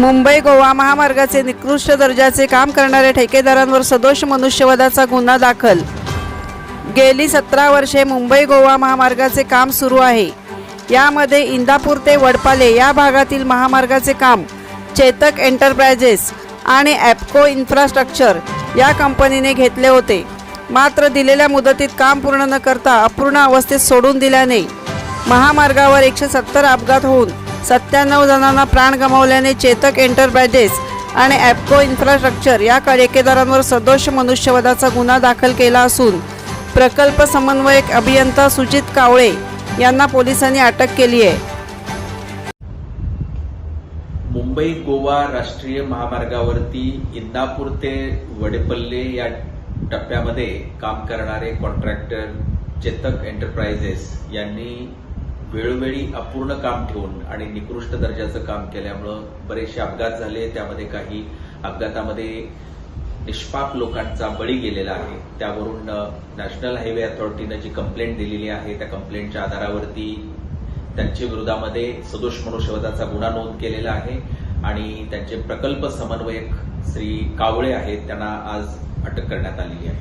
मुंबई गोवा महामार्गाचे निकृष्ट दर्जाचे काम करणाऱ्या ठेकेदारांवर सदोष मनुष्यवधाचा गुन्हा दाखल. गेली सतरा वर्षे मुंबई गोवा महामार्गाचे काम सुरू आहे. यामध्ये इंदापूर ते वडपाले या भागातील महामार्गाचे काम चेतक एंटरप्रायजेस आणि ॲपको इन्फ्रास्ट्रक्चर या कंपनीने घेतले होते. मात्र दिलेल्या मुदतीत काम पूर्ण न करता अपूर्ण अवस्थेत सोडून दिल्याने महामार्गावर एकशे सत्तर अपघात होऊन सत्त्याण्णव जणांना प्राण गमावल्याने चेतक एंटरप्राइजेस आणि ॲपको इन्फ्रास्ट्रक्चर या ठेकेदारांवर सदोष मनुष्यवधाचा गुन्हा दाखल केला असून प्रकल्प समन्वयक अभियंता सुजित कावळे यांना पोलिसांनी अटक केली आहे. मुंबई गोवा राष्ट्रीय महामार्गावरती इंदापूर ते वडेपल्ले या टप्प्यामध्ये काम करणारे कॉन्ट्रॅक्टर चेतक एंटरप्राइजेस यांनी वेळोवेळी अपूर्ण काम ठेवून आणि निकृष्ट दर्जाचं काम केल्यामुळं बरेचसे अपघात झाले. त्यामध्ये काही अपघातामध्ये निष्पाप लोकांचा बळी गेलेला आहे. त्यावरून नॅशनल हायवे अथॉरिटीनं जी कंप्लेंट दिलेली आहे त्या कंप्लेंटच्या आधारावरती त्यांच्या विरोधामध्ये सदोष मनुष्यवधाचा गुन्हा नोंद केलेला आहे आणि त्यांचे प्रकल्प समन्वयक श्री कावळे आहेत त्यांना आज अटक करण्यात आलेली आहे.